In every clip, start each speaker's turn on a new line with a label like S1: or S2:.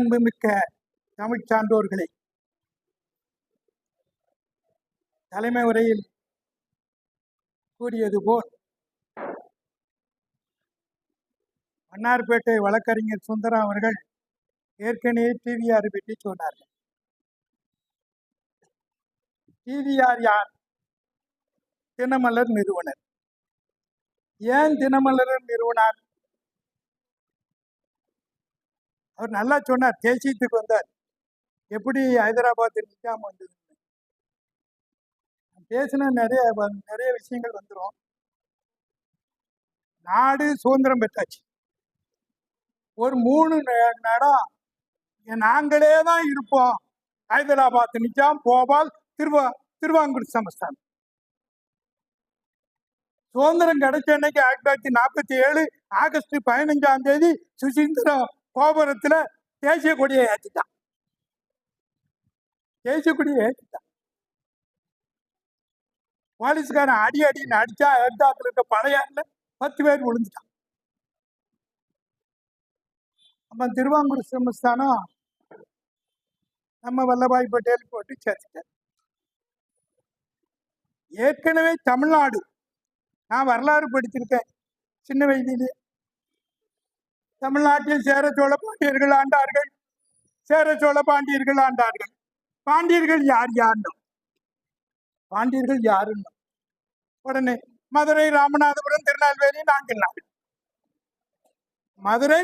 S1: மிக்க தமிழ் சான்றோர்களே. தலைமை உரையில் கூறியது போல் மன்னார்பேட்டை வழக்கறிஞர் சுந்தரம் அவர்கள் ஏற்கனவே டிவிஆர் பற்றி சொன்னார்கள். டிவிஆர் யார்? தினமலர் நிறுவனர். ஏன் தினமலர் நிறுவனார்? அவர் நல்லா சொன்னார். தேசியத்துக்கு வந்தார். எப்படி ஹைதராபாத் நிஜாம் வந்தது பேசின நிறைய நிறைய விஷயங்கள் வந்துடும் நாடு சுதந்திரம் பெற்றாச்சு. ஒரு மூணு நடம் நேரம் நாங்களே தான் இருப்போம். ஹைதராபாத் நிஜாம் போபால் திருவா திருவாங்கூர் சமஸ்தானம். சுதந்திரம் கிடைச்ச அன்னைக்கு ஆயிரத்தி தொள்ளாயிரத்தி நாற்பத்தி ஏழு ஆகஸ்ட் பதினஞ்சாம் தேதி சுசீந்திரம் கோபுரத்துல தேசிய கொடியை ஏற்றிட்டான் தேசிய கொடியை ஏற்றிட்டான் போலீஸ்காரன் அடி அடின்னு அடிச்சா எடுத்தாத்துல இருக்க பழையாறுல பத்து பேர் விழுந்துட்டான். நம்ம திருவாங்கூர் சமஸ்தானம் நம்ம வல்லபாய் பட்டேல் போட்டு சேர்த்துட்டார். ஏற்கனவே தமிழ்நாடு நான் வரலாறு படிச்சிருக்கேன் சின்ன வயதிலேயே தமிழ்நாட்டில் சேர சோழ பாண்டியர்கள் ஆண்டார்கள். சேர சோழ பாண்டியர்கள் ஆண்டார்கள். பாண்டியர்கள் யார் யாருன்னு பாண்டியர்கள் யாருன்னு உடனே மதுரை ராமநாதபுரம் திருநெல்வேலி நாங்கள் மதுரை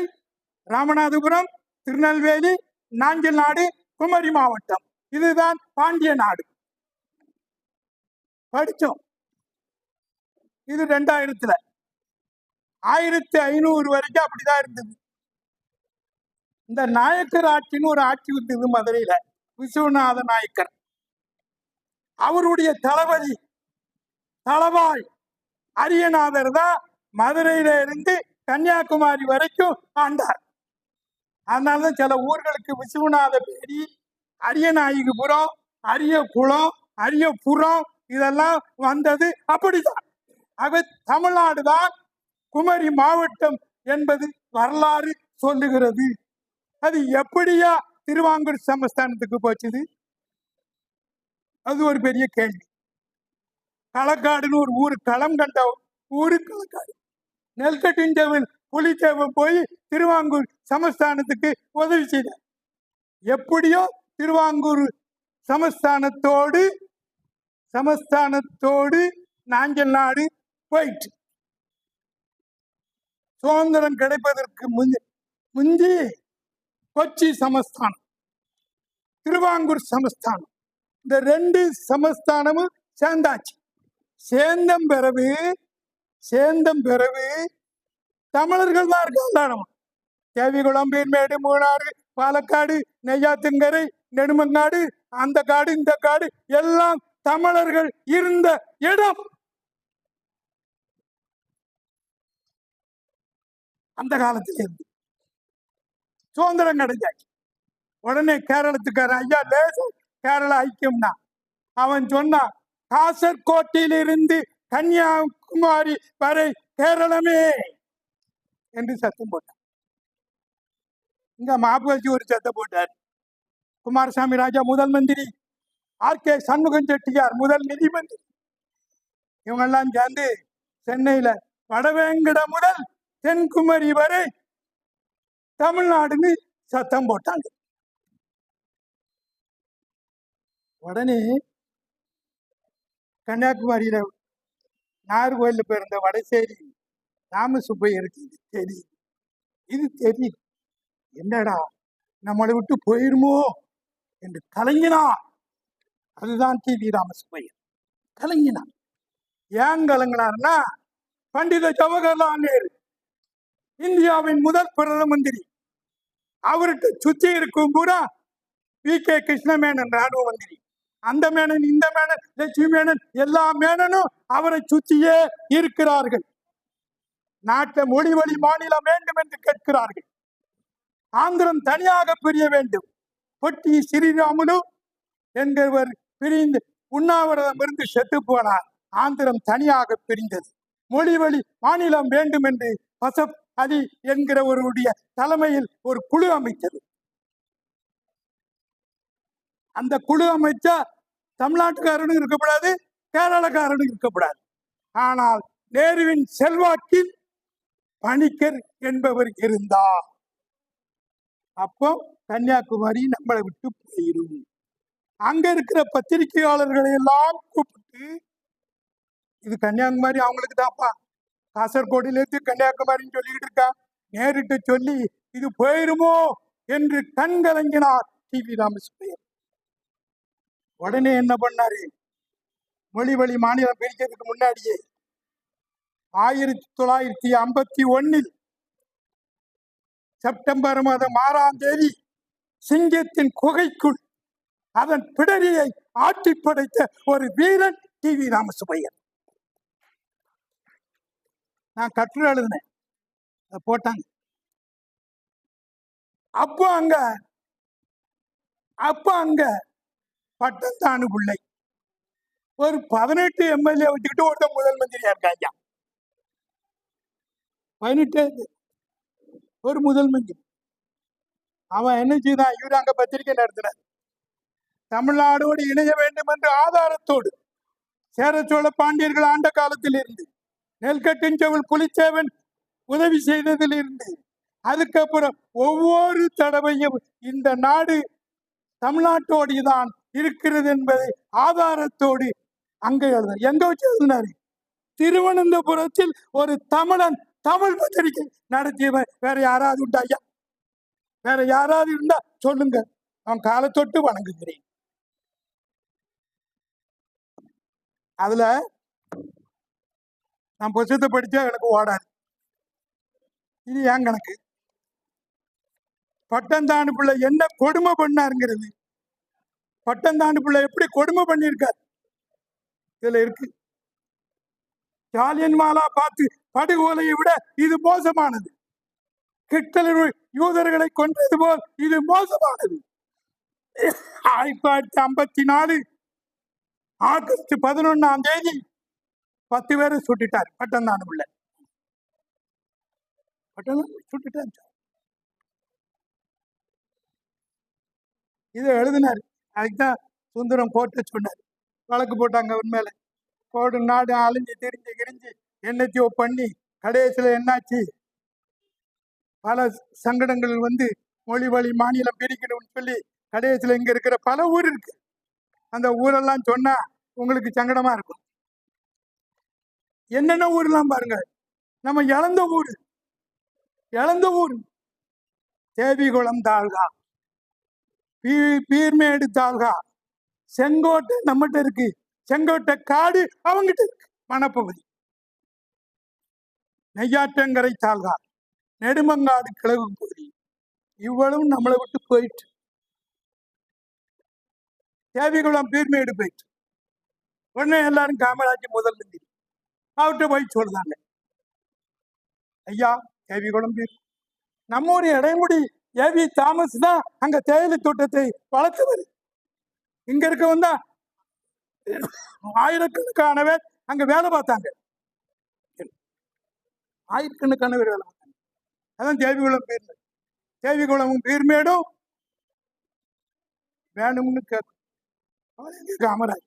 S1: ராமநாதபுரம் திருநெல்வேலி நாஞ்சில் நாடு குமரி மாவட்டம். இதுதான் பாண்டிய நாடு. படிச்சோம். இது ரெண்டாயிரத்துல. ஆயிரத்தி ஐநூறு வரைக்கும் அப்படிதான் இருந்தது. இந்த நாயக்கர் ஆட்சின்னு ஒரு ஆட்சி இருந்தது மதுரையில. விஸ்வநாத நாயக்கர். அவருடைய தளபதி தளவாய் அரியநாதர் தான் மதுரையில இருந்து கன்னியாகுமரி வரைக்கும் ஆண்டார். அதனாலதான் சில ஊர்களுக்கு விஸ்வநாத பேரி அரியநாயகிபுரம் அரிய குளம் அரிய புறம் இதெல்லாம் வந்தது அப்படிதான். ஆக தமிழ்நாடு தான் குமரி மாவட்டம் என்பது வரலாறு சொல்லுகிறது. அது எப்படியா திருவாங்கூர் சமஸ்தானத்துக்கு போச்சுது? அது ஒரு பெரிய கேள்வி. களக்காடுன்னு ஒரு ஊர் களம் கண்ட ஊரு களக்காடு. நெல்கட்டின் புலிச்சேவன் போய் திருவாங்கூர் சமஸ்தானத்துக்கு உதவி செய்தார். எப்படியோ திருவாங்கூர் சமஸ்தானத்தோடு சமஸ்தானத்தோடு நாஞ்சல் நாடு போயிட்டு சுதந்திரம் கிடைப்பதற்கு முந்தி முந்தி கொச்சி சமஸ்தானம் திருவாங்கூர் சமஸ்தானம். இந்த ரெண்டு சமஸ்தானமும் சேர்ந்தாச்சு. சேந்தம் பிறகு சேந்தம் பிறகு தமிழர்கள் தான் இருக்காங்க தேவிகுளம் பீன்மேடு மூணாறு பாலக்காடு நெய்யாத்துங்கரை நெடுமங்காடு அந்த காடு இந்த காடு எல்லாம் தமிழர்கள் இருந்த இடம். அந்த காலத்துல இருந்து. சுதந்திரம் கிடைச்சாச்சு. உடனே கேரளத்துக்கார ஐயா தேசம் கேரள ஐக்கியம்னா? அவன் சொன்னான் காசர்கோட்டிலிருந்து கன்னியாகுமரி வரை கேரளமே! என்று சத்தம் போட்டான். இங்க மாபுகாஜி ஒரு சத்தம் போட்டார். குமாரசாமி ராஜா முதல் மந்திரி. ஆர். கே. சண்முகம் செட்டியார் முதல் நிதி மந்திரி. இவங்கெல்லாம் சேர்ந்து சென்னையில வடவேங்கட முதல் தென்குமரி வரை தமிழ்நாடுன்னு சத்தம் போட்டாங்க. உடனே கன்னியாகுமரியில நாகர்கோயில்ல பிறந்த வடசேரி ராமசுப்பையருக்கு இது தெரியும் இது தெரியும் என்னடா நம்மளை விட்டு போயிருமோ என்று கலங்கினார். அதுதான் டி வி ராமசுப்பையர். கலங்கினான் ஏன் கலங்கினார்னா பண்டித ஜவஹர்லால் நேரு. இந்தியாவின் முதல் பிரதம மந்திரி. அவருக்கு சுத்தி இருக்கும் பூரா வி கே. கிருஷ்ணமேனன் ராணுவ மந்திரி. அந்த மேனன் இந்த மேனன் லட்சுமி மேனன் எல்லா மேனனும் அவரை சுத்தியே இருக்கிறார்கள். நாட்டை மொழி வழி மாநிலம் வேண்டும் என்று கேட்கிறார்கள். ஆந்திரம் தனியாக பிரிய வேண்டும். பொட்டி ஸ்ரீராமுலு என்கிறவர் பிரிந்து உண்ணாவிரதம் இருந்து செத்து போனார். ஆந்திரம் தனியாக பிரிந்தது. மொழி வழி மாநிலம் வேண்டும் என்று பசப் அலி என்கிறவருடைய தலைமையில் ஒரு குழு அமைத்தது. அந்த குழு அமைச்சா தமிழ்நாட்டுக்காரனும் இருக்கக்கூடாது கேரளக்காரனும் இருக்கக்கூடாது ஆனால் நேருவின் செல்வாக்கில் பணிக்கர் என்பவர் இருந்தார். அப்போ கன்னியாகுமரி நம்மளை விட்டு போயிடும். அங்க இருக்கிற பத்திரிகையாளர்களை எல்லாம் கூப்பிட்டு இது கன்னியாகுமரி அவங்களுக்கு தான்ப்பா காசர்கோடிலிருந்து கன்னியாகுமரின்னு சொல்லிக்கிட்டு இருக்கா? நேரிட்டு சொல்லி இது போயிருமோ? என்று கண் கலங்கினார் டி வி உடனே என்ன பண்ணாரு? மொழி வழி மாநிலம் பிரிக்கிறதுக்கு முன்னாடியே ஆயிரத்தி தொள்ளாயிரத்தி ஐம்பத்தி ஒன்னில் செப்டம்பர் மாதம் ஆறாம் தேதி சிங்கத்தின் குகைக்குள் அதன் பிடரியை ஆட்டி படைத்த ஒரு வீரன் டி வி ராமசுப்பையர் நான் கட்டுரை எழுதினேன். அதை போட்டாங்க. அப்போ அங்க அப்போ அங்க பட்டந்தானு பிள்ளை. ஒரு பதினெட்டு எம்எல்ஏ வச்சுக்கிட்டு ஒருத்தன் முதல் மந்திரியா இருக்காங்க பதினெட்டு ஒரு முதல் மந்திரி. அவன் என்ன செய்தான்? இவர் அங்க பத்திரிகை நடத்தினார் தமிழ்நாடோடு இணைய வேண்டும் என்ற ஆதாரத்தோடு சேர சோழ பாண்டியர்கள் ஆண்ட காலத்தில் இருந்து நெல்கட்டின் செவல் புலிச்சேவன் உதவி செய்ததில் இருந்து அதுக்கப்புறம் ஒவ்வொரு தடவையும் இந்த நாடு தமிழ்நாட்டோடு தான் இருக்கிறது என்பதை ஆதாரத்தோடு அங்க எழுத எங்க வச்சு எழுதினாரு? திருவனந்தபுரத்தில் ஒரு தமிழன் தமிழ் பத்திரிகை நடத்தியவன் வேற யாராவது உண்டா ஐயா? வேற யாராவது இருந்தா சொல்லுங்க. அவன் காலத்தொட்டு வணங்குகிறேன். அதுல நான் புத்தகத்தை படிச்சா எனக்கு ஓடாது. இது ஏன் கணக்கு? பட்டந்தாண்டு பிள்ளை என்ன கொடுமை பண்ணாருங்கிறது? பட்டந்தாண்டு பிள்ளை எப்படி கொடுமை பண்ணியிருக்காரு? இதுல இருக்கு. ஜாலியன் மாலா பார்த்து படுகொலையை விட இது மோசமானது. கிட்டலர் யூதர்களை கொன்றது போல் இது மோசமானது. ஆயிரத்தி தொள்ளாயிரத்தி ஐம்பத்தி நாலு ஆகஸ்ட் பதினொன்னாம் தேதி பத்து பேரை சுட்டுட்டார். பட்டந்தாண்டு உள்ள. பட்டம் சுட்டுட்டார். இதை எழுதினார். அதுக்குதான் சுந்தரம் கோட்டை சொன்னார். வழக்கு போட்டாங்க அவர் மேல கோடு நாடு அழிஞ்சு தெரிஞ்சு கிரிஞ்சு என்னத்தையோ பண்ணி கடைசியில் என்னாச்சு? பல சங்கடங்கள் வந்து மொழி வழி மாநிலம் பிரிக்கணும்னு சொல்லி கடைசியில் இங்க இருக்கிற பல ஊர் இருக்கு. அந்த ஊரெல்லாம் சொன்னா உங்களுக்கு சங்கடமா இருக்கும். என்னென்ன ஊர்லாம் பாருங்க. நம்ம இழந்த ஊர். இழந்த ஊர். தேவிகுளம் தாழ்கா. பீ பீர்மேடு தாழ்கா. செங்கோட்டை நம்மகிட்ட இருக்கு. செங்கோட்டை காடு அவங்கிட்ட இருக்கு. வனப்பகுதி. நெய்யாற்றங்கரை தாழ்கா. நெடுமங்காடு கிழக்கு பகுதி இவ்வளவு நம்மளை விட்டு போயிட்டு. தேவிகுளம் பீர்மேடு போயிட்டு. உடனே எல்லாரும் காமராஜ் முதல் மந்திரி அவர்கிட்ட போய் சொல்றாங்க. ஐயா ஏவி பீர் நம்ம ஒரு இடைமுடி ஏவி தாமஸ் தான் அங்க தேயிலை தோட்டத்தை வளர்த்தவர். இங்க இருக்க வந்தா ஆயிரக்கணக்கானவர் அங்க வேலை பார்த்தாங்க. ஆயிரக்கணக்கானவர் வேலை பார்த்தாங்க. அதான் தேவிகுளம் பீர்மேடு தேவிகுளமும் பீர்மேடும் வேணும்னு கேட்கும். எங்க காமராஜ்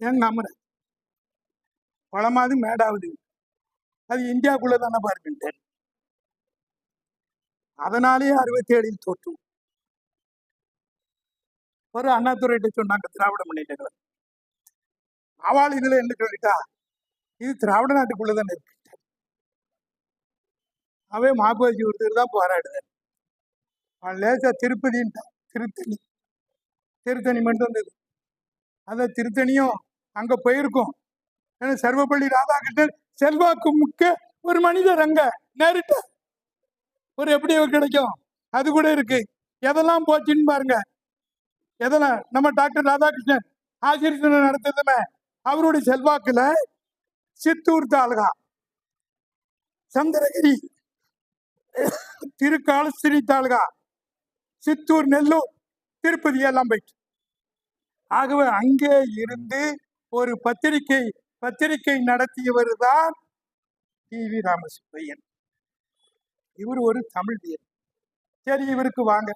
S1: என் காமராஜ் பழமாவது மேடாவது. அது இந்தியாக்குள்ள தானே பார்க்கின்றேன் அதனாலேயே அறுபத்தி ஏழில் தோற்றும் ஒரு அண்ணாதுரைட்ட சொன்னாங்க திராவிட முன்னேற்ற அவள் இதுல என்ன சொல்லிட்டா? இது திராவிட நாட்டுக்குள்ள தானே இருக்கு. அவே மாப்பாஜி ஒருத்தர் தான் போராடுதார் அவன் லேசா திருப்பதின்ட்டான் திருத்தணி. திருத்தணி மட்டும் இருந்தது அந்த திருத்தணியும் அங்க போயிருக்கோம். சர்வப்பள்ளி ராதாகிருஷ்ணன் செல்வாக்கு முக்க ஒரு மனிதர் அங்க. நேரிட்ட. ஒரு எப்படி கிடைக்கும்? அது கூட இருக்கு. எதெல்லாம் போச்சுன்னு பாருங்க. எதெல்லாம்? நம்ம டாக்டர் ராதாகிருஷ்ணன் ஆசிரியர் நடத்ததுமே அவருடைய செல்வாக்குல சித்தூர் தாலுகா. சந்திரகிரி திருக்காலஸ்திரி தாலுகா. சித்தூர் நெல்லூர் திருப்பதி எல்லாம் போயிட்டு. ஆகவே அங்கே இருந்து ஒரு பத்திரிகை பத்திரிகை நடத்தியவர் தான் டி. வி. ராமசுப்பையன். இவர் ஒரு தமிழ் வீரர். சரி இவருக்கு வாங்க.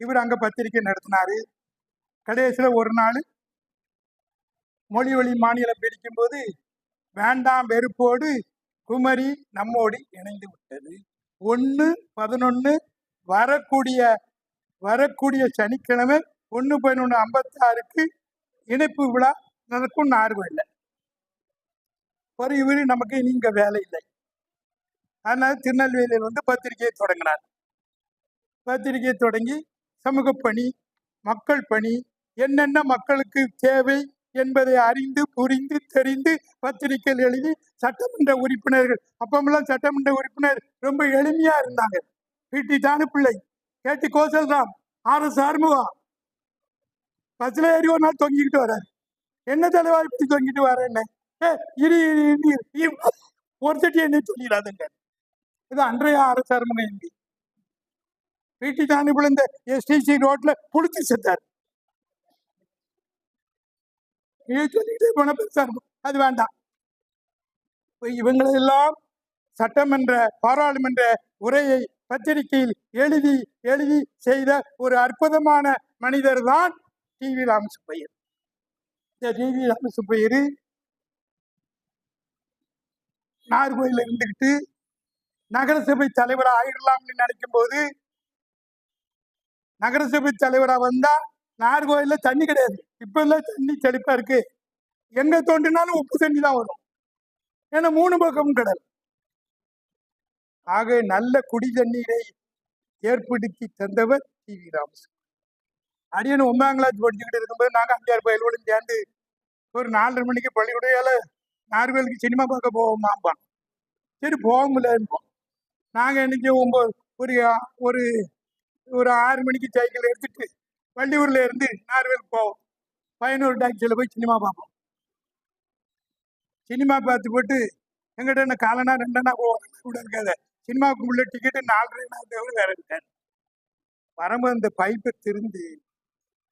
S1: இவர் அங்க பத்திரிகை நடத்தினாரு. கடைசியில் ஒரு நாள் மொழி வழி மாநிலம் பிரிக்கும்போது வேண்டாம் வெறுப்போடு குமரி நம்மோடு இணைந்து விட்டது. ஒன்று பதினொன்று வரக்கூடிய வரக்கூடிய சனிக்கிழமை ஒன்று பதினொன்று ஐம்பத்தாறுக்கு இணைப்பு விழா நடக்கும் இல்லை. ஒரு இவரு நமக்கு நீங்க வேலை இல்லை அதனால் திருநெல்வேலியில் வந்து பத்திரிகையை தொடங்கினார். பத்திரிகையை தொடங்கி சமூக பணி மக்கள் பணி என்னென்ன மக்களுக்கு தேவை என்பதை அறிந்து புரிந்து தெரிந்து பத்திரிகையில் எழுதி சட்டமன்ற உறுப்பினர்கள் அப்பமெல்லாம் சட்டமன்ற உறுப்பினர் ரொம்ப எளிமையா இருந்தாங்க. P T Thanu Pillai K T Kosalram R. S. Arumuga பஸ்ல ஏறி ஒரு நாள் தொங்கிக்கிட்டு வர்றாரு. என்ன தலைவா இப்படி தொங்கிட்டு வர என்ன இரு இரு இரு, இரு, இரு. ஒருத்தட்டி சொல்லிடாதுங்க. இது அன்றைய ஆர் இந்தி ஆறுமுகம் எம்பி விழுந்த தானு பிள்ளை எஸ்டிசி ரோட்ல புளிச்சு செத்தார். இது சொல்லிட்டு போன பெருசா இருக்கும். அது வேண்டாம். இப்ப இவங்களெல்லாம் சட்டமன்ற பாராளுமன்ற உரையை பத்திரிகையில் எழுதி எழுதி செய்த ஒரு அற்புதமான மனிதர் தான் டி வி ராமசுப்பையர். இந்த டி வி ராமசுப்பையர் நாகர்கோயில் இருந்துக்கிட்டு நகரசபை தலைவரா ஆயிடலாம்னு நினைக்கும் போது நகரசபை தலைவரா வந்தா நாகர்கோயில்ல தண்ணி கிடையாது. இப்ப தண்ணி செழிப்பா இருக்கு. எங்க தோண்டினாலும் உப்பு தண்ணி தான் வரும். ஏன்னா மூணு பக்கமும் கடல். ஆக நல்ல குடி தண்ணீரை ஏற்படுத்தி தந்தவர் டி வி ராமசாமி. அடியன் ஒன்பதாம் கிளாஸ் படிச்சுக்கிட்டு இருக்கும்போது நாங்க அஞ்சாறு பயல்களும் சேர்ந்து ஒரு நாலரை மணிக்கு பள்ளிக்கூடையால நார்வேலுக்கு சினிமா பார்க்க போவோமாம்பான். சரி போக முடியலன்போம் நாங்க என்னைக்கு ஒன்பது ஒரு ஒரு ஒரு ஆறு மணிக்கு சைக்கிள் எடுத்துட்டு வள்ளியூர்ல இருந்து நார்வேலுக்கு போவோம். பதினோரு டாக்ஸியில் போய் சினிமா பார்ப்போம். சினிமா பார்த்து போட்டு எங்கிட்ட என்ன காலனா ரெண்டனா போவோம் கூட இருக்காது. சினிமாவுக்கு உள்ள டிக்கெட்டு நாலரை தவிர வேற இருக்காது. வரும்போது அந்த பைப்பை திருந்து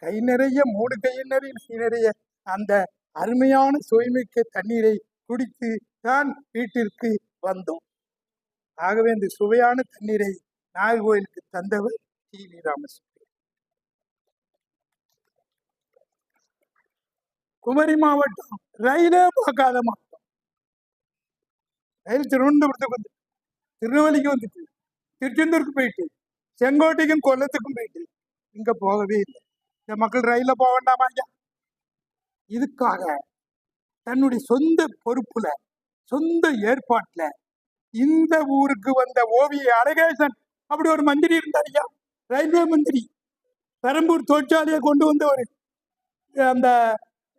S1: கை நிறைய மூணு கை நிறைய நிறைய அந்த அருமையான சுவைமிக்க தண்ணீரை குடித்து தான் வீட்டிற்கு வந்தோம். ஆகவே இந்த சுவையான தண்ணீரை நாகர்கோயிலுக்கு தந்தவர் டி. வி. ராமசாமி குமரி மாவட்டம் ரயிலே பார்க்காத மாவட்டம். ரயில் திருவனந்தபுரத்துக்கு வந்து திருநெல்வேலிக்கு வந்துட்டு திருச்செந்தூருக்கு போயிட்டு செங்கோட்டைக்கும் கொல்லத்துக்கும் போயிட்டு இங்க போகவே இல்லை. இந்த மக்கள் ரயில போக வேண்டாமா ஐயா? இதுக்காக தன்னுடைய சொந்த பொறுப்புல சொந்த ஏற்பாட்டுல இந்த ஊருக்கு வந்த ஓவிய அழகேசன் அப்படி ஒரு மந்திரி இருந்தார் ஐயா. ரயில்வே மந்திரி. பெரம்பூர் தொழிற்சாலையை கொண்டு வந்தவர். அந்த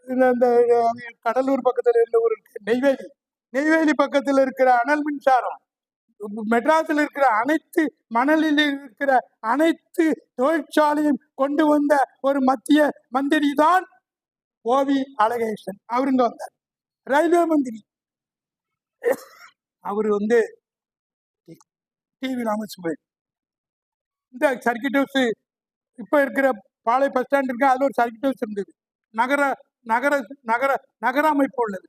S1: இந்த கடலூர் பக்கத்தில் இருந்த ஒரு நெய்வேலி. நெய்வேலி பக்கத்தில் இருக்கிற அனல் மின்சாரம். மெட்ராஸில் இருக்கிற அனைத்து மணலில் இருக்கிற அனைத்து தொழிற்சாலையும் கொண்டு வந்த ஒரு மத்திய மந்திரி தான் ஓவி அழகேசன் அவருங்க வந்தார் ரயில்வே மந்திரி. அவர் வந்து டிவி ராமசுப்பன் இந்த சர்க்கிட் ஹவுஸ் இப்போ இருக்கிற பாளை பஸ் ஸ்டாண்ட் இருக்கு அதில் ஒரு சர்க்கிட் ஹவுஸ் இருந்தது. நகர நகர நகர நகர அமைப்பு உள்ளது.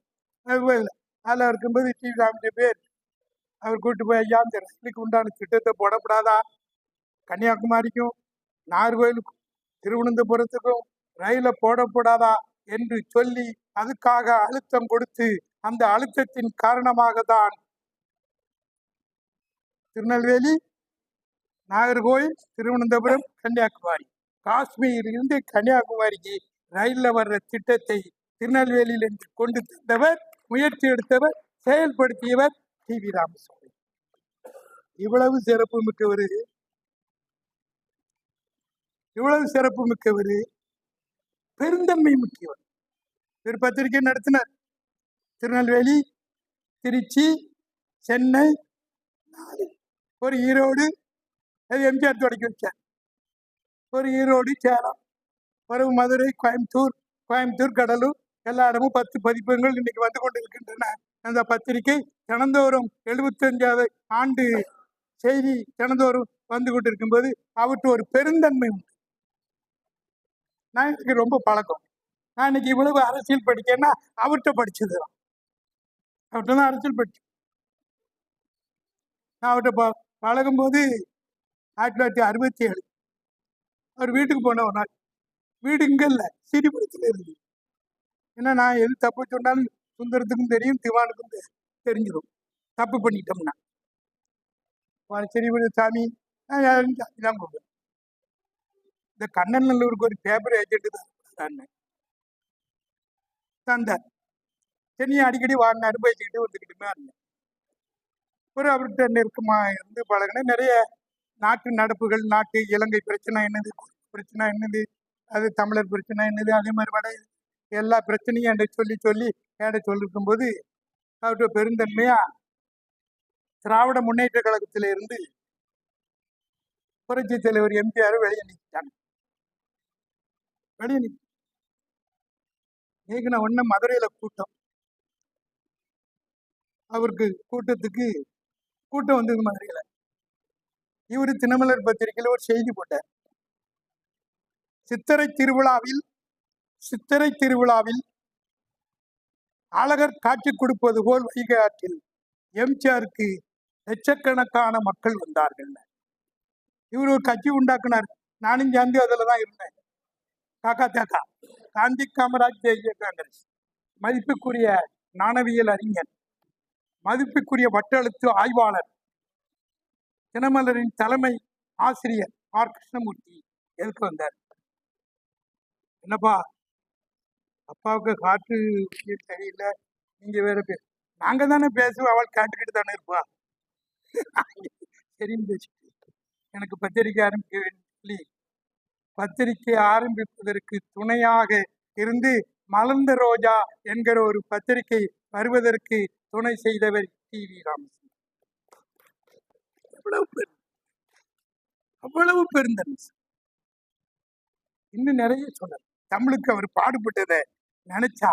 S1: அதில் இருக்கும்போது டிவி ராமஜி பேர். அவர் கூட்டு போய் ஐயா இந்த ரயிலுக்கு உண்டான திட்டத்தை போடப்படாதா? கன்னியாகுமரிக்கும் நாகர்கோயிலுக்கும் திருவனந்தபுரத்துக்கும் ரயிலை போடப்படாதா? என்று சொல்லி அதுக்காக அழுத்தம் கொடுத்து அந்த அழுத்தத்தின் காரணமாக தான் திருநெல்வேலி நாகர்கோவில் திருவனந்தபுரம் கன்னியாகுமரி காஷ்மீரிலிருந்து கன்னியாகுமரிக்கு ரயில்ல வர்ற திட்டத்தை திருநெல்வேலியில் என்று கொண்டு தந்தவர் முயற்சி எடுத்தவர் செயல்படுத்தியவர் டி. வி. ராமசாமி. இவ்வளவு சிறப்பு மிக்கவர். இவ்வளவு சிறப்பு மிக்கவர். பெருந்தன்மை முக்கியவர். ஒரு நடத்தினர். திருநெல்வேலி திருச்சி சென்னை நாலு ஒரு ஈரோடு அது எம்ஜிஆர் தொடக்கி வச்சார். ஒரு ஈரோடு சேலம் ஒரு மதுரை கோயம்புத்தூர் கோயம்புத்தூர் கடலூர் எல்லா இடமும் பத்து பதிப்பகங்கள் இன்னைக்கு வந்து கொண்டிருக்கின்றன. அந்த பத்திரிகை தினந்தோறும் எழுபத்தஞ்சாவது ஆண்டு செய்தி தினந்தோறும் வந்து கொண்டிருக்கும்போது அவற்று ஒரு பெருந்தன்மை நான் எனக்கு ரொம்ப பழக்கம். நான் இன்னைக்கு இவ்வளவு அரசியல் படிக்கேன்னா அவர்கிட்ட படிச்சது தான் அவர்கிட்ட தான் அரசியல் படிச்சேன் நான் அவர்கிட்ட ப பழகும்போது ஆயிரத்தி தொள்ளாயிரத்தி அறுபத்தி ஏழு அவர் வீட்டுக்கு போன ஒரு நாள். வீடு இங்க இல்லை சிரிபுரத்துல இருந்து. ஏன்னா நான் எது தப்பு சொன்னாலும் சுந்தரத்துக்கும் தெரியும் திவானுக்கும் தெரிஞ்சிடும் தப்பு பண்ணிட்டோம்னா. சிறிபுர சாமி. நான் யாரும் சாமி தான் கூப்பிடுவேன் இந்த கண்ணன் நல்லூருக்கு ஒரு பேப்பர் ஏஜென்ட் தான் தான் தந்தார் சென்னையை அடிக்கடி வாங்க அனுபவிச்சுக்கிட்டு வந்துக்கிட்டுமே இருந்தேன். ஒரு அவர்கிட்ட நெருக்கமா இருந்து பழகினேன். நிறைய நாட்டு நடப்புகள் நாட்டு இலங்கை பிரச்சனை என்னது பிரச்சனை என்னது அது தமிழர் பிரச்சனை என்னது அதே மாதிரி வட எல்லா பிரச்சனையும் என்கிட்ட சொல்லி சொல்லி என்கிட்ட சொல்லிருக்கும் போது அவர்கிட்ட பெருந்தன்மையா திராவிட முன்னேற்ற கழகத்தில இருந்து புரட்சி தலைவர் எம்ஜிஆர் வெளியே நிற்கிறாங்க வெளியே நிற்கும் நீக்கின ஒண்ணு மதுரையில கூட்டம். அவருக்கு கூட்டத்துக்கு கூட்டம் வந்தது மதுரையில இவரு தினமலர் பத்திரிகையில ஒரு செய்தி போட்டார். சித்திரை திருவிழாவில் சித்திரை திருவிழாவில் அழகர் காட்சி கொடுப்பது போல் வைகை ஆற்றில் எம்ஜிஆருக்கு லட்சக்கணக்கான மக்கள் வந்தார்கள். இவர் ஒரு கட்சி உண்டாக்குனார். நானும் சேர்ந்து அதுலதான் இருந்தேன். காக்கா தாக்கா காந்தி காமராஜ் தேசிய காங்கிரஸ். மதிப்புக்குரிய நாணவியல் அறிஞர் மதிப்புக்குரிய வட்டெழுத்து ஆய்வாளர் தினமலரின் தலைமை ஆசிரியர் ஆர். கிருஷ்ணமூர்த்தி எதுக்கு வந்தார்? என்னப்பா? அப்பாவுக்கு காற்று தெரியல நீங்க வேற பேர் நாங்க தானே பேசுவோம் அவள் கேட்டுக்கிட்டு தானே இருப்பா. சரின்னு பேசிட்டு எனக்கு பத்திரிக்கை ஆரம்பிக்க சொல்லி பத்திரிகை ஆரம்பிப்பதற்கு துணையாக இருந்து மலர்ந்த ரோஜா என்கிற ஒரு பத்திரிகை வருவதற்கு துணை செய்தவர் டி வி ராமச்சந்திரன் எவ்வளவு பெரு அவ்வளவு பெருந்தன்மை. இன்னும் நிறைய சொன்னார். தமிழுக்கு அவர் பாடுபட்டதை நினைச்சா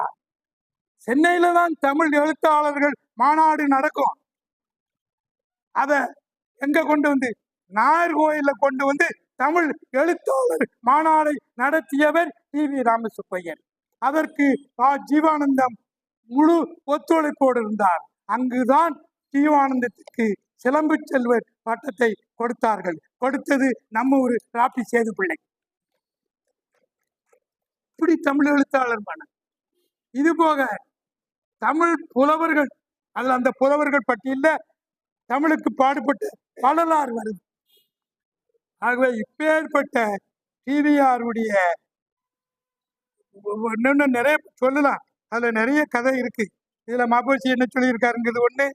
S1: சென்னையில தான் தமிழ் எழுத்தாளர்கள் மாநாடு நடக்கும். அத எங்க கொண்டு வந்து நாகர்கோயில கொண்டு வந்து தமிழ் எழுத்தாளர் மாநாடை நடத்தியவர் டி. வி. ராமசுப்பையன். அதற்கு ஆ ஜீவானந்தம் முழு ஒத்துழைப்போடு இருந்தார். அங்குதான் ஜீவானந்தத்துக்கு சிலம்பு செல்வர் பட்டத்தை கொடுத்தார்கள். கொடுத்தது நம்ம ஒரு ராப்பி சேது பிள்ளை இப்படி தமிழ் எழுத்தாளர் மனம் இது போக தமிழ் புலவர்கள் அல்ல அந்த புலவர்கள் பட்டியல்ல தமிழுக்கு பாடுபட்ட வரலாறு வருது ஆகவே இப்பேற்பட்ட டிவிஆருடைய இன்னொன்னு நிறைய சொல்லலாம். அதில் நிறைய கதை இருக்கு. இதில் மாபோசி என்ன சொல்லியிருக்காருங்கிறது ஒன்று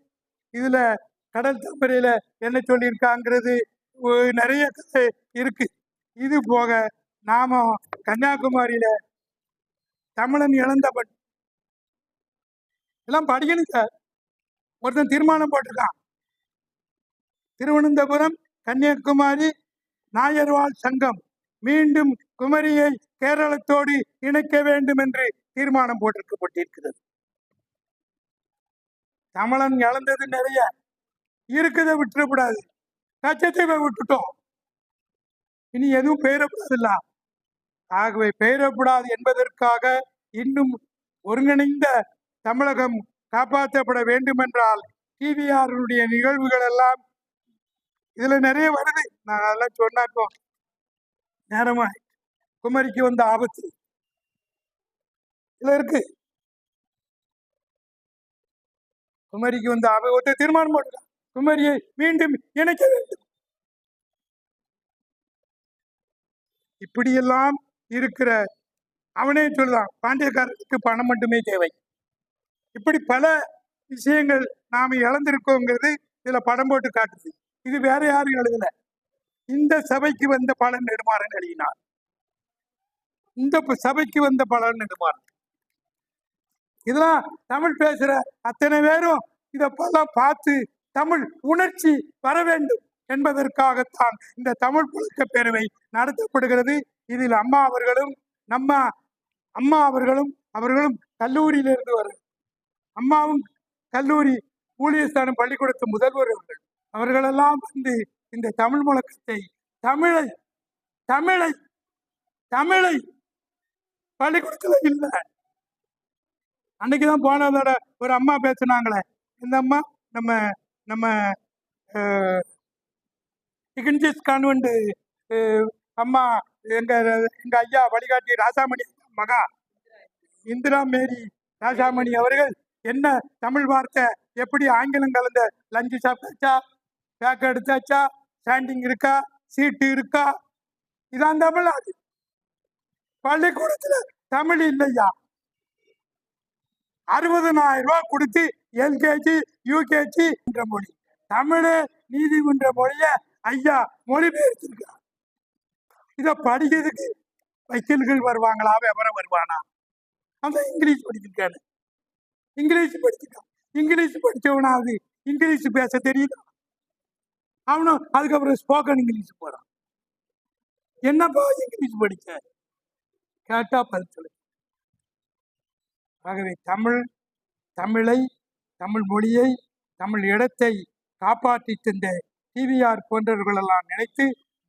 S1: இதில் கடல் தாமரையில என்ன சொல்லியிருக்காங்கிறது ஒ- நிறைய கதை இருக்கு. இது போக நாம கன்னியாகுமரியில தமிழன் இழந்தவன். எல்லாம் படிக்கணும் சார். ஒருத்தன் தீர்மானம் போட்டிருக்கான். திருவனந்தபுரம் கன்னியாகுமரி நாயர்வாழ் சங்கம் மீண்டும் குமரியை கேரளத்தோடு இணைக்க வேண்டும் என்று தீர்மானம் போட்டிருக்கப்பட்டிருக்கிறது. தமிழன் இழந்தது நிறைய. இருக்கதை விட்டுறக்கூடாது. கச்சத்தீவை விட்டுட்டோம். இனி எதுவும் பெயரக்கூடாதுல்ல ஆகவே பெயரப்படாது என்பதற்காக இன்னும் ஒருங்கிணைந்த தமிழகம் காப்பாற்றப்பட வேண்டுமென்றால் டிவிஆருடைய நிகழ்வுகள் எல்லாம் இதுல நிறைய வருது. நான் அதெல்லாம் சொன்னாக்கோ நேரமா குமரிக்கு வந்த ஆபத்து. இதுல இருக்கு. குமரிக்கு வந்த ஆபத்து தீர்மானம் போட்டுட்டான் குமரியை மீண்டும் இணைக்க வேண்டும். இப்படியெல்லாம் இருக்கிற அவனே சொல்லுதான் பாண்டியக்காரர்களுக்கு பணம் மட்டுமே தேவை. இப்படி பல விஷயங்கள் நாம இழந்திருக்கோங்கிறது இதுல படம் போட்டு காட்டுது. இது வேற யாரும் எழுதல. இந்த சபைக்கு வந்த பலன் நெடுமாறன் எழுதினார். இந்த சபைக்கு வந்த பலன் நெடுமாறன். இதெல்லாம் தமிழ் பேசுற அத்தனை பேரும் இதெல்லாம் பார்த்து தமிழ் உணர்ச்சி வர வேண்டும் என்பதற்காகத்தான் இந்த தமிழ் புழக்க பேரவை நடத்தப்படுகிறது. இதில் அம்மா அவர்களும் நம்ம அம்மா அவர்களும் அவர்களும் கல்லூரியிலிருந்து வர அம்மாவும் கல்லூரி ஊழியஸ்தானம் பள்ளிக்கூடத்து முதல்வர் அவர்கள். அவர்களெல்லாம் வந்து இந்த தமிழ் முழக்கத்தை தமிழை தமிழை தமிழை பள்ளிக்கூடத்துல இல்லை. அன்னைக்குதான் போனதோட ஒரு அம்மா பேசுனாங்களே இந்த அம்மா நம்ம நம்ம இகின்ஜிஸ் கான்வெண்ட் அம்மா எங்க எங்க ஐயா வழிகாட்டி ராசாமணி மகா இந்திரா மேரி ராசாமணி அவர்கள் என்ன தமிழ் வார்த்தை எப்படி ஆங்கிலம் கலந்த லஞ்சு சாப்பிட்டாச்சா பேக் எடுத்தாச்சா? ஸ்டாண்டிங் இருக்கா? சீட்டு இருக்கா? இதான் தமிழ் அது பள்ளிக்கூடத்துல தமிழ் இல்லையா? அறுபதனாயிரம் ரூபாய் கொடுத்து எல்கேஜி யூகேஜி என்ற மொழி. தமிழ் நீதிமன்ற மொழிய ஐயா மொழிபெயர்த்திருக்கார் இதை படிக்கிறதுக்கு வக்கீல்கள் வருவாங்களா? விவரம் வருவானா? அந்த இங்கிலீஷ் படிச்சிருக்காரு இங்கிலீஷ் படிச்சிருக்கான் இங்கிலீஷ் படித்தவனாவது இங்கிலீஷ் பேச தெரியுதா? அவனும் அதுக்கப்புறம் ஸ்போக்கன் இங்கிலீஷ் போறான். என்னப்பா இங்கிலீஷ் படிச்ச? கேட்டா பதில் சொல்லு. ஆகவே தமிழ் தமிழை தமிழ் மொழியை தமிழ் இடத்தை காப்பாற்றி தந்த டிவிஆர் போன்றவர்களெல்லாம் நினைத்து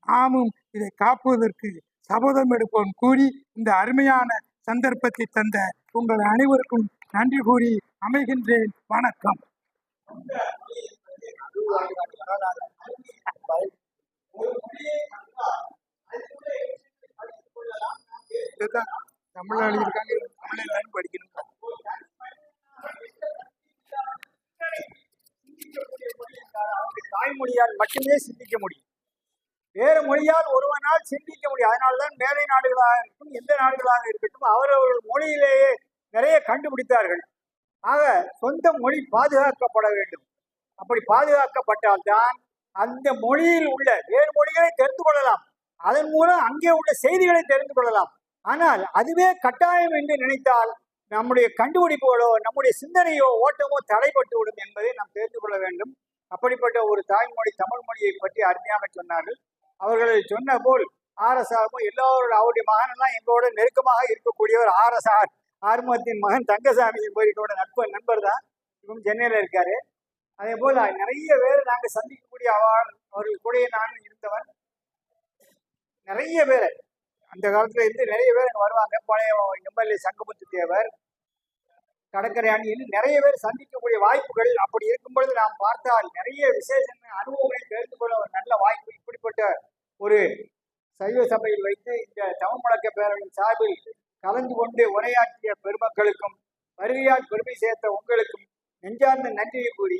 S1: நாமும் இதை காப்பதற்கு சபதம் எடுப்போம் கூறி இந்த அருமையான சந்தர்ப்பத்தை தந்த உங்கள் அனைவருக்கும் நன்றி கூறி அமைகின்றேன். வணக்கம். இதுதான். தமிழ் தமிழ் எல்லாரும் படிக்கணும்.
S2: தாய்மொழியால் மட்டுமே சிந்திக்க முடியும். வேறு மொழியால் ஒருவனால் சிந்திக்க முடியும். அதனால்தான் மேலை நாடுகளாக இருக்கட்டும் எந்த நாடுகளாக இருக்கட்டும் அவரவர்கள் மொழியிலேயே நிறைய கண்டுபிடித்தார்கள். ஆக சொந்த மொழி பாதுகாக்கப்பட வேண்டும். அப்படி பாதுகாக்கப்பட்டால்தான் அந்த மொழியில் உள்ள வேறு மொழிகளை தெரிந்து கொள்ளலாம். அதன் மூலம் அங்கே உள்ள செய்திகளை தெரிந்து கொள்ளலாம். ஆனால் அதுவே கட்டாயம் என்று நினைத்தால் நம்முடைய கண்டுபிடிப்புகளோ நம்முடைய சிந்தனையோ ஓட்டமோ தடைப்பட்டு விடும் என்பதை நாம் தெரிந்து கொள்ள வேண்டும். அப்படிப்பட்ட ஒரு தாய்மொழி தமிழ் மொழியை பற்றி அருமையாக சொன்னார்கள். அவர்கள் சொன்ன போல் ஆர்எஸ்ஆரும் எல்லோரும் அவருடைய மகனெல்லாம் எங்களோட நெருக்கமாக இருக்கக்கூடியவர் ஆர்எஸ்ஆர். ஆர்மத்தின் மகன் தங்கசாமி என்பவர்களோட நட்பு நண்பர் தான் இவங்க சென்னையில் இருக்காரு. அதே போல் நிறைய பேர் நாங்கள் சந்திக்கக்கூடிய அவன் அவர்கள் கூட நான் இருந்தவன். நிறைய பேர் அந்த காலத்துல இருந்து நிறைய பேர் அங்க வருவாங்க. பழைய எம்எல்ஏ சங்கமுத்து தேவர் கடற்கரை அணியில் நிறைய பேர் சந்திக்கக்கூடிய வாய்ப்புகள் அப்படி இருக்கும் பொழுது நாம் பார்த்தால் நிறைய விசேஷ அனுபவங்களை தெரிந்து கொள்ள ஒரு நல்ல வாய்ப்பு. இப்படிப்பட்ட ஒரு சைவ சபையில் வைத்து இந்த தமிழ்முழக்க பேரவையின் சார்பில் கலந்து கொண்டு உரையாற்றிய பெருமக்களுக்கும் வருகையால் பெருமை சேர்த்த உங்களுக்கும் நெஞ்சார்ந்த நன்றியை கூறி